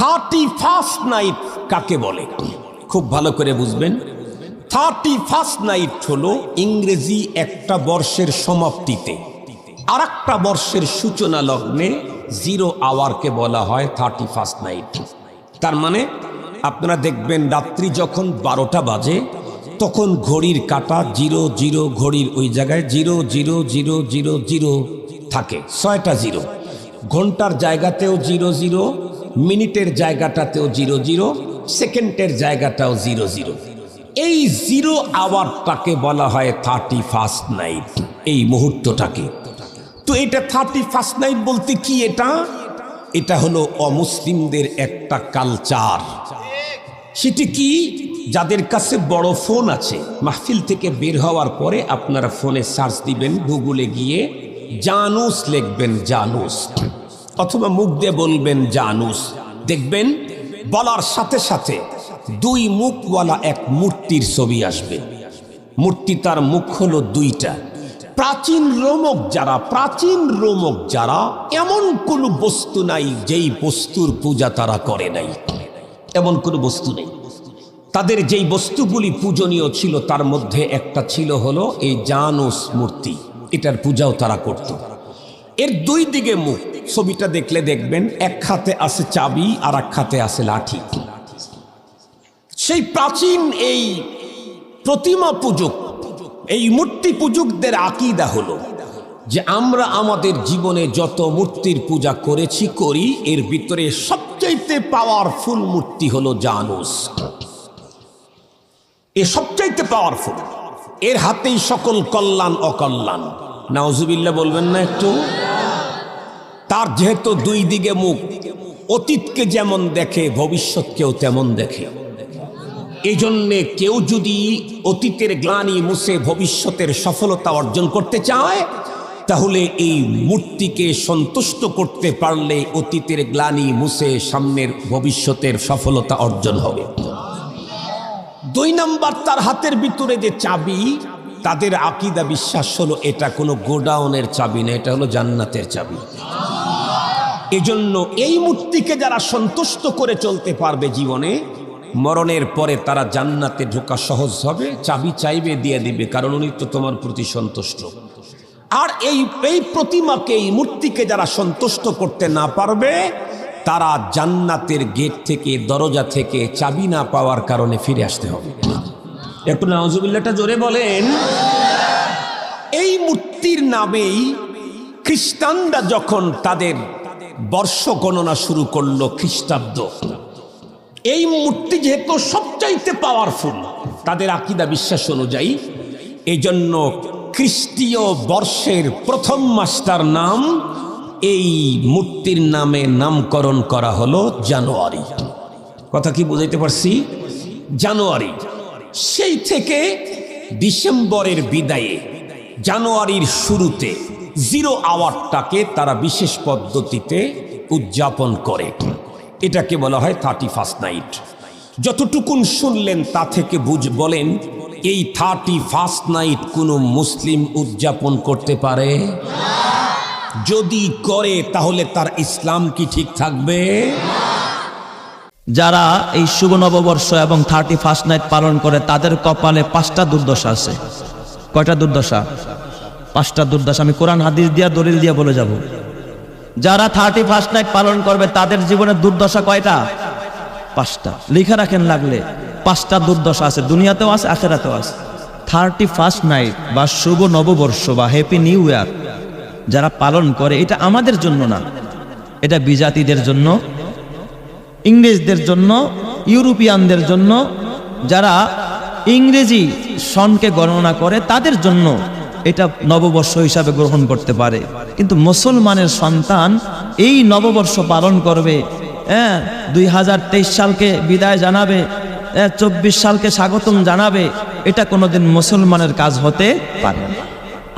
Thirty first night কাকে বলে? খুব ভালো করে বুঝবেন। থার্টি ফার্স্ট নাইট হলো ইংরেজি একটা বর্ষের সমাপ্তিতে। আর একটা বর্ষের সূচনা লগ্নে জিরো আওয়ারকে বলা হয় থার্টি ফার্স্ট নাইট তার মানে আপনারা দেখবেন রাত্রি যখন বারোটা বাজে, তখন ঘড়ির কাটা জিরো জিরো ঘড়ির ওই জায়গায় zero zero zero zero zero থাকে, ছয়টা জিরো ঘণ্টার জায়গাতেও জিরো জিরো মিনিটের জায়গাটাতেও জিরো জিরো, সেকেন্ডের জায়গাটাও জিরো জিরো। এই জিরো আওয়ারটাকে বলা হয় থার্টি ফার্স্ট নাইট, এই মুহূর্তটাকে। তো এটা থার্টি ফার্স্ট নাইট বলতে কি এটা? এটা হলো অমুসলিমদের একটা কালচার। সেটি কি? যাদের কাছে বড় ফোন আছে, মাহফিল থেকে বের হওয়ার পরে আপনারা ফোনে সার্চ দিবেন গুগলে গিয়ে, জানুস লিখবেন জানুস। অথবা মুখ দিয়ে বলবেন জানুস। দেখবেন, বলার সাথে সাথে দুই মুখওয়ালা এক মূর্তির ছবি আসবে। মূর্তি তার মুখ হলো দুইটা। প্রাচীন রোমক যারা, প্রাচীন রোমক যারা, এমন কোনো বস্তু নাই যেই বস্তুর পূজা তারা করে নাই। এমন কোনো বস্তু নেই। তাদের যেই বস্তুগুলি পূজনীয় ছিল, তার মধ্যে একটা ছিল হলো এই জানুস মূর্তি। এটার পূজাও তারা করত। এর দুই দিকে মুখ ছবিটা দেখলে দেখবেন, এক খাতে আছে চাবি আর এক খাতে আছে লাঠি। সেই প্রাচীন এই প্রতিমা পূজক এই মূর্তি পূজকদের আকিদা হলো যে আমরা আমাদের জীবনে যত মূর্তির পূজা করেছি, করি, এর ভিতরে সবচাইতে পাওয়ারফুল মূর্তি হলো জানুস। এ সবচাইতে পাওয়ারফুল এর হাতেই সকল কল্যাণ, অকল্যাণ। নাওজুবিল্লা বলবেন না একটু? তার যেহেতু দুই দিকে মুখ, অতীতকে যেমন দেখে, ভবিষ্যৎকেও তেমন দেখে। এই জন্যে কেউ যদি অতীতের গ্লানি মুছে ভবিষ্যতের সফলতা অর্জন করতে চায়, তাহলে এই মূর্তিকে সন্তুষ্ট করতে পারলে অতীতের গ্লানি মুছে সামনের ভবিষ্যতের সফলতা অর্জন হবে। দুই নম্বর তার হাতের ভিতরে যে চাবি, তাদের আকিদা, বিশ্বাস হলো এটা কোনো গোডাউনের চাবি না, এটা হলো জান্নাতের চাবি। এজন্য এই মূর্তিকে যারা সন্তুষ্ট করে চলতে পারবে জীবনে, মরণের পরে তারা জান্নাতে ঢোকা সহজ হবে, চাবি চাইবে, দিয়ে দিবে, কারণ উনি তো তোমার প্রতি সন্তুষ্ট। আর এই এই প্রতিমাকে, এই মূর্তিকে যারা সন্তুষ্ট করতে না পারবে, তারা জান্নাতের গেট থেকে, দরজা থেকে চাবি না পাওয়ার কারণে ফিরে আসতে হবে। একটু নজুবিল্লাটা জোরে বলেন। এই মূর্তির নামেই খ্রিস্টানরা যখন তাদের বর্ষ গণনা শুরু করল খ্রিস্টাব্দ। এই মূর্তি যেহেতু সবচাইতে পাওয়ারফুল তাদের আকিদা বিশ্বাস অনুযায়ী এই জন্য খ্রিস্টীয় বর্ষের প্রথম মাস্টার নাম, এই মূর্তির নামে নামকরণ করা হলো জানুয়ারি। কথা কি বুঝাইতে পারছি? জানুয়ারি। সেই থেকে ডিসেম্বরের বিদায়ে জানুয়ারির শুরুতে জিরো আওয়ারটাকে তারা বিশেষ পদ্ধতিতে উদযাপন করে। এটাকে বলা হয় থার্টি ফার্স্ট নাইট যতটুকুন শুনলেন তা থেকে বুঝ, বলেন, এই থার্টি ফার্স্ট নাইট কোনো মুসলিম উদযাপন করতে পারে? যদি করে, তাহলে তার ইসলাম কি ঠিক থাকবে? যারা এই শুভ নববর্ষ এবং থার্টি ফার্স্ট নাইট পালন করে, তাদের কপালে পাঁচটা দুর্দশা আছে। কয়টা দুর্দশা? পাঁচটা দুর্দশা, আমি কোরআন, হাদিস দিয়া, দলিল দিয়া বলে যাব। যারা থার্টি ফার্স্ট নাইট পালন করবে, তাদের জীবনে দুর্দশা কয়টা? পাঁচটা। লিখে রাখেন লাগলে, পাঁচটা দুর্দশা আছে, দুনিয়াতেও আছে, আখেরাতেও আছে। থার্টি ফার্স্ট নাইট বা শুভ নববর্ষ বা হ্যাপি নিউ ইয়ার, যারা পালন করে, এটা আমাদের জন্য না। এটা বিজাতিদের জন্য, ইংরেজদের জন্য, ইউরোপিয়ানদের জন্য, যারা ইংরেজি সনকে গণনা করে, তাদের জন্য এটা নববর্ষ হিসাবে গ্রহণ করতে পারে। কিন্তু মুসলমানের সন্তান এই নববর্ষ পালন করবে হ্যাঁ দুই হাজার তেইশ সালকে বিদায় জানাবে চব্বিশ সালকে স্বাগতম জানাবে, এটা কোনোদিন মুসলমানের কাজ হতে পারে না।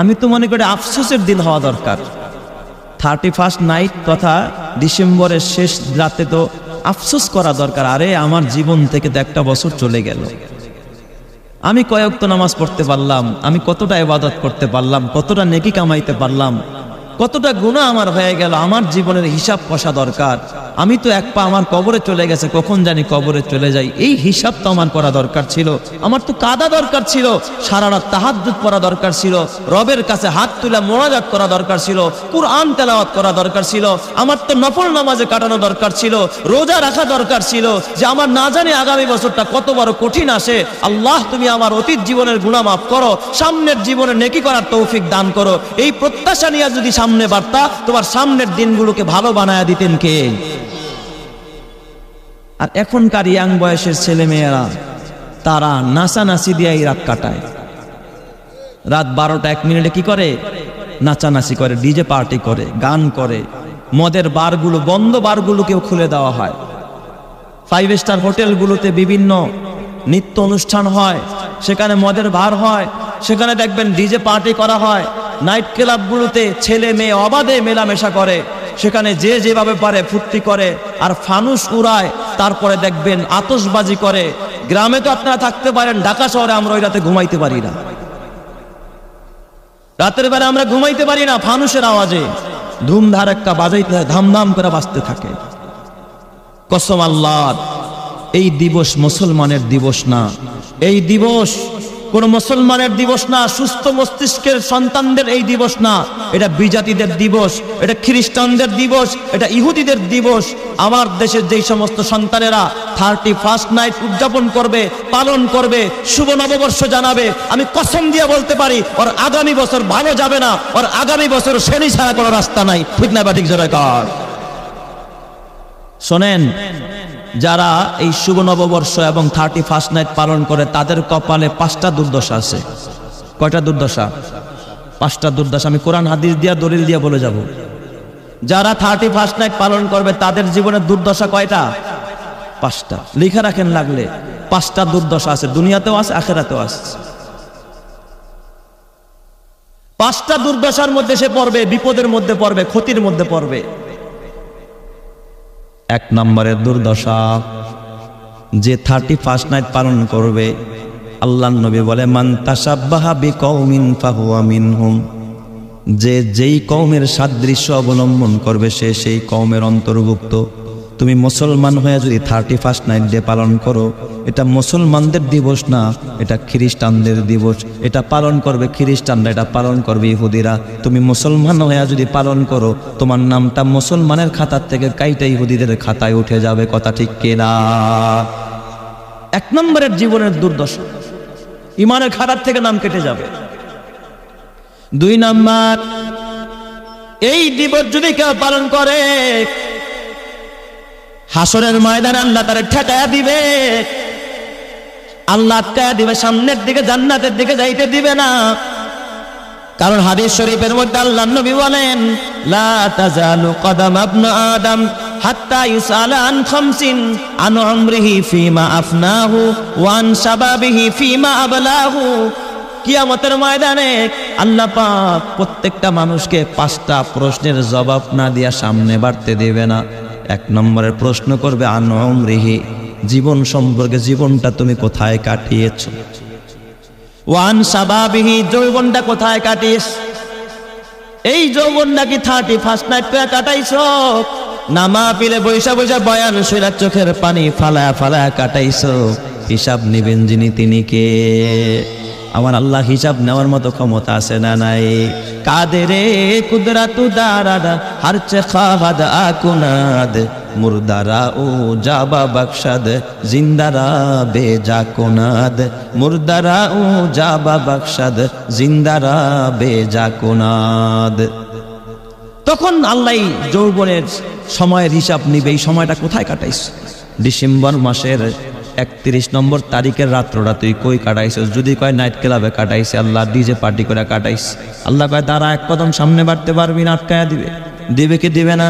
আমি তো মনে করি আফসোসের দিন হওয়া দরকার। থার্টি ফার্স্ট নাইট তথা ডিসেম্বরের শেষ রাতে তো আফসোস করা দরকার। আরে, আমার জীবন থেকে তো একটা বছর চলে গেল। আমি কয়েকটা নামাজ পড়তে পারলাম আমি কতটা ইবাদত করতে পারলাম কতটা নেকি কামাইতে পারলাম কতটা গুণা আমার হয়ে গেল, আমার জীবনের হিসাব কষা দরকার। আমি তো এক পা আমার কবরে চলে গেছে, কখন জানি কবরে চলে যাই। এই হিসাব তো আমার করা দরকার ছিল, আমার তো কাদা দরকার ছিল, সারা রাত তাহাজ্জুদ পড়া দরকার ছিল, রবের কাছে হাত তুলে মোনাজাত করা দরকার ছিল, কুরআন তেলাওয়াত করা দরকার ছিল, আমার তো নফল নামাজে কাটানো দরকার ছিল, রোজা রাখা দরকার ছিল যে আমার না জানি আগামী বছরটা কত বড় কঠিন আসে। আল্লাহ তুমি আমার অতীত জীবনের গুণা মাফ করো, সামনের জীবনে নেকি করার তৌফিক দান করো। এই প্রত্যাশা নিয়ে যদি সামনে বার্তা, তোমার সামনের দিনগুলোকে ভালো বানায় দিতেন কে? আর এখনকার ইয়াং বয়সের ছেলে মেয়েরা তারা নাচানাচি দিয়ে এই রাত কাটায়। রাত বারোটা এক মিনিটে কি করে? নাচানাচি করে, ডিজে পার্টি করে, গান করে। মদের বারগুলো, বন্ধ বারগুলোকেও খুলে দেওয়া হয়। ফাইভ স্টার হোটেলগুলোতে বিভিন্ন নৃত্য অনুষ্ঠান হয়, সেখানে মদের বার হয়, সেখানে দেখবেন ডিজে পার্টি করা হয়। নাইট ক্লাবগুলোতে ছেলে মেয়ে অবাধে মেলামেশা করে। সেখানে যে যেভাবে পারে ফুর্তি করে আর ফানুস উড়ায় তারপরে দেখবেন আতসবাজি করে। গ্রামে তো আপনারা থাকতে পারেন ঢাকা শহরে আমরা ওই রাতে ঘুমাইতে পারি না। রাতের বেলা আমরা ঘুমাইতে পারি না ফানুসের আওয়াজে। ধুমধার একটা বাজাইতে হয়, ধামধাম করে বাজতে থাকে। কসম আল্লাহ এই দিবস মুসলমানের দিবস না। এই দিবস কোন মুসলমানের দিবস না, সুস্থ মস্তিষ্কের সন্তানদের এই দিবস না। এটা বিজাতিদের দিবস, এটা খ্রিস্টানদের দিবস, এটা ইহুদিদের দিবস। আমার দেশের যেই সমস্ত সন্তানেরা থার্টি ফার্স্ট নাইট উদযাপন করবে, পালন করবে, শুভ নববর্ষ জানাবে, আমি কসম দিয়ে বলতে পারি, ওর আগামী বছর ভালো যাবে না, ওর আগামী বছর শ্রেণি ছাড়া কোনো রাস্তা নাই। ঠিক না, বা ঠিক শোনেন যারা এই শুভ নববর্ষ এবং থার্টি ফার্স্ট নাইট পালন করে, তাদের কপালে পাঁচটা দুর্দশা আছে। কয়টা দুর্দশা? পাঁচটা দুর্দশা। আমি কোরআন, হাদিস দিয়া, দলিল দিয়া বলে যাব। যারা থার্টি ফার্স্ট নাইট পালন করবে, তাদের জীবনের দুর্দশা কয়টা? পাঁচটা। লিখে রাখেন লাগলে, পাঁচটা দুর্দশা আছে। দুনিয়াতেও আছে, আখেরাতেও আছে। পাঁচটা দুর্দশার মধ্যে সে পড়বে, বিপদের মধ্যে পড়বে, ক্ষতির মধ্যে পড়বে। এক নম্বরের দুর্দশা। যে থার্টি ফার্স্ট নাইট পালন করবে, আল্লাহ নবী বলে, মান তাসাব্বাহা বিকৌমিন ফাহুয়া মিনহুম। যে যেই কৌমের সাদৃশ্য অবলম্বন করবে, সে সেই কৌমের অন্তর্ভুক্ত। তুমি মুসলমান হয়ে যদি থার্টি ফার্স্ট নাইট ডে পালন করো, এটা মুসলমানদের দিবস না, এটা খ্রিস্টানদের দিবস। এটা পালন করবে খ্রিস্টানরা, এটা পালন করবে ইহুদিরা। তুমি মুসলমান হয়ে যদি পালন করো, তোমার নামটা মুসলমানের খাতার থেকে কাইটা ইহুদিদের খাতায় উঠে যাবে, কথা ঠিক কেনা? এক নম্বরের জীবনের দুর্দশা, ইমানের খাতার থেকে নাম কেটে যাবে। দুই নাম্বার, এই দিবস যদি কেউ পালন করে হাসরের ময়দান আল্লাহ তার ঠেকায়া দিবে। আল্লাহ দিবে, সামনের দিকে, জান্নাতের দিকে যাইতে দিবে না। কারণ হাদিস শরীফের মধ্যে আল্লাহ নবী বলেন আদম হাত্তা ইউসালা আন খামসিন আন উমরিহি ফিমা আফনাহু শাবাবিহি ফিমা আবলাহু। কিয়ামতের ময়দানে আল্লাহ পাক প্রত্যেকটা মানুষকে পাঁচটা প্রশ্নের জবাব না দিয়া সামনে বাড়তে দেবে না। এক নম্বরের প্রশ্ন করবে, আন উমরিহি, জীবন সম্পর্কে জীবনটা তুমি কোথায় কাটিয়েছ? ওয়ান সাবাবিহি, যৌবনটা কোথায় কাটিস এই যৌবনটা কি থার্টি ফার্স্ট নাইট করে কাটাইছ? নামা পিলে বৈশা বৈশা বয়ান শুইলা চোখের পানি ফালায়া ফালায়া কাটাইছ। হিসাব নিবেন যিনি তিনি কে? আমার আল্লাহ হিসাব নেওয়ার মতো ক্ষমতা আছে না নাই? কাদেরে কুদরাতু দারাদা হারচে খাহাদ আকুনাদ, মুর্দারা ও জাবা বকশাদ, জিন্দারা বেজা কোনাদ মুর্দারা ও জাবা বকশাদ, জিন্দারা বেজা কোনাদ তখন আল্লাহ যৌবনের সময়ের হিসাব নিবে, এই সময়টা কোথায় কাটাইছ? ডিসেম্বর মাসের একত্রিশ নম্বর তারিখের রাত্রটা তুই কই কাটাইছ যদি কয় নাইট ক্লাবে কাটাইছে, আল্লাহ ডিজে পার্টি করে কাটাইস আল্লাহ কয় তারা এক কদম সামনে বাড়তে পারবি না, আটকায়া দিবে। দিবে কি দিবে না?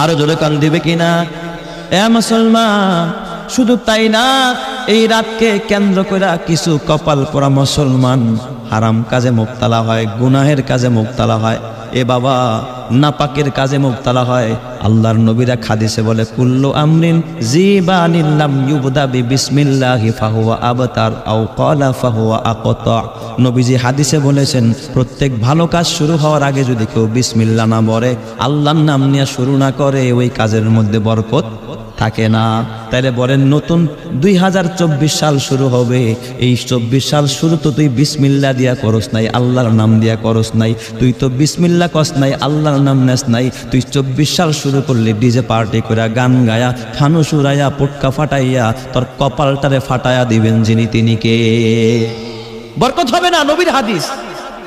আরও জোরে কান, দিবে কি না? এ মুসলমান, শুধু তাই না, এই রাতকে কেন্দ্র করে কিছু কপাল পরা মুসলমান হারাম কাজে মুক্তালা হয়, গুনাহের কাজে মুক্তালা হয়। এ বাবা, নাপাকের কাজে মুক্তালা হয়। আল্লাহর নবীরা খাদিসে বলে, কুল্লু আমরিন জি বা ইউবদা বি বিসমিল্লাহি ফাহুয়া আবতার আও কলা ফাহুয়া আকত। নবীজি হাদিসে বলেছেন, প্রত্যেক ভালো কাজ শুরু হওয়ার আগে যদি কেউ বিসমিল্লা না বলে, আল্লাহর নাম নিয়ে শুরু না করে, ওই কাজের মধ্যে বরকত থাকে না। তাইলে বলেন, নতুন দুই হাজার চব্বিশ সাল শুরু হবে। এই চব্বিশ সাল শুরু তো তুই বিসমিল্লা দিয়া করস নাই, আল্লাহর নাম দিয়া করস নাই। তুই তো বিসমিল্লা কস নাই, আল্লাহর নাম নেস নাই। তুই চব্বিশ সাল শুরু করলি ডিজে পার্টি করে গান গায়া ফানুস সুরাইয়া, পুটকা ফাটাইয়া, তোর কপালটারে ফাটায়া দিবেন যিনি তিনি কে। বরকত হবে না নবীর হাদিস?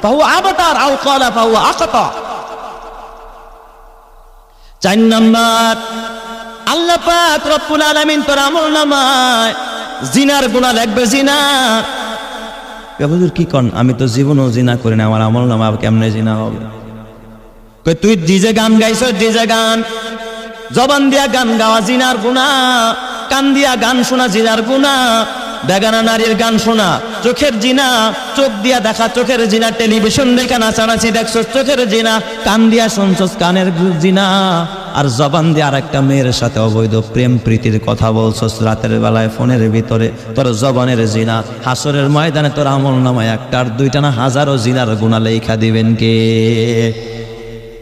পাহু আবতার, আও কলা পাহু আকাতা চার নাম্বার আল্লাহ পাক রব্বুল আলামিন তোর আমল নামায়। জিনার গুনাহ লাগবে জিনা। হুজুর কি কন? আমি তো জীবনও জিনা করি না, আমার আমল নামা কেমনে জিনা হবে? কই তুই ডিজে গান গাইছ ডিজে গান। জবান দিয়া গান গাওয়া জিনার গুণা কান দিয়া গান শোনা জিনার গুণা বেগানা নারীর গান শোনা, চোখের জিনা। চোখ দিয়া দেখা চোখের জিনা। টেলিভিশন দেখা নাচানাচি দেখছ চোখের জিনা। কান দিয়া শুনছস, কানের জিনা। আর জবান দিয়ে আর একটা মেয়ের সাথে অবৈধ প্রেম প্রীতির কথা বলছস রাতের বেলায় ফোনের ভিতরে। তোর জবানের জিনা। হাসরের ময়দানে তোর আমল নামায় একটা আর দুইটা না হাজারো জিনার গুণা লেখা দিবেন কে?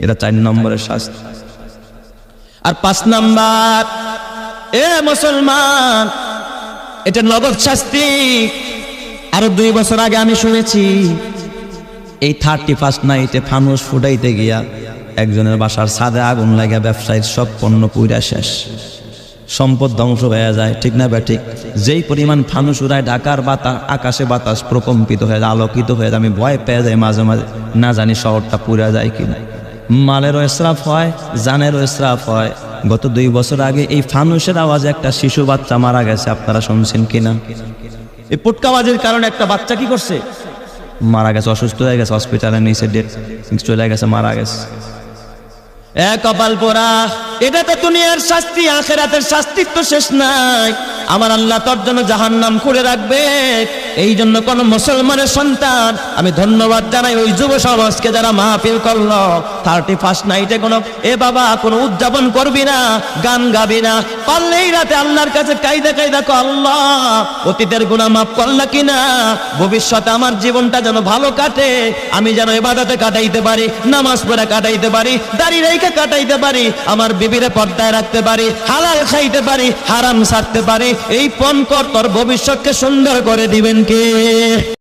এটা চার নম্বরের শাস্তি। আর পাঁচ নাম্বার, এ মুসলমান, এটা নগদ শাস্তি। আরও দুই বছর আগে আমি শুনেছি, এই থার্টি ফার্স্ট নাইটে ফানুস ফুটাইতে গিয়া একজনের বাসার ছাদে আগুন লাগা ব্যবসায়ীর সব পণ্য পুইরা শেষ। সম্পদ ধ্বংস হয়ে যায়, ঠিক না ব্যাঠিক যেই পরিমাণ ফানুস উড়ায়, ঢাকার বাতাস, আকাশে বাতাস প্রকম্পিত হয়ে যায়, আলোকিত হয়ে যায়, আমি ভয় পেয়ে যাই মাঝে মাঝে, না জানি শহরটা পুরা যায় কিনা। মালেরও এসরাফ হয়, জানেরও এসরাফ হয়। গত দুই বছর আগে এই ফানুসের আওয়াজে একটা শিশু বাচ্চা মারা গেছে, আপনারা শুনছেন কিনা? এই পুটকাবাজির কারণে একটা বাচ্চা কি করছে? মারা গেছে, অসুস্থ হয়ে গেছে হসপিটালে নিচে ডেট চলে গেছে, মারা গেছে। কপাল পোড়া, এটা তো দুনিয়ার শাস্তি, আখেরাতের শাস্তির তো শেষ নাই। আমার আল্লাহ তোর জন্য জাহান নাম রাখবে। এই জন্য কোন মুসলমানের সন্তান, আমি ধন্যবাদ জানাই ওই যুব সমাজকে যারা মাহফিল করল। থার্টি ফার্স্ট নাইটে কোনো, এ বাবা, কোনো উদযাপন করবি না, গান গাবি না। পারলেই রাতে আল্লাহর কাছে কায়দা কায়দা আল্লাহ, অতীতের গুণা মাফ করলা কিনা ভবিষ্যতে আমার জীবনটা যেন ভালো কাটে, আমি যেন এবাদাতে কাটাইতে পারি, নামাজ পড়ে কাটাইতে পারি দাঁড়িয়ে রেখে কাটাইতে পারি, আমার বিবিরে পর্দায় রাখতে পারি, হালাল খাইতে পারি, হারাম সারতে পারি, এই পণ কর, তোর ভবিষ্যৎকে সুন্দর করে দিবেন কে?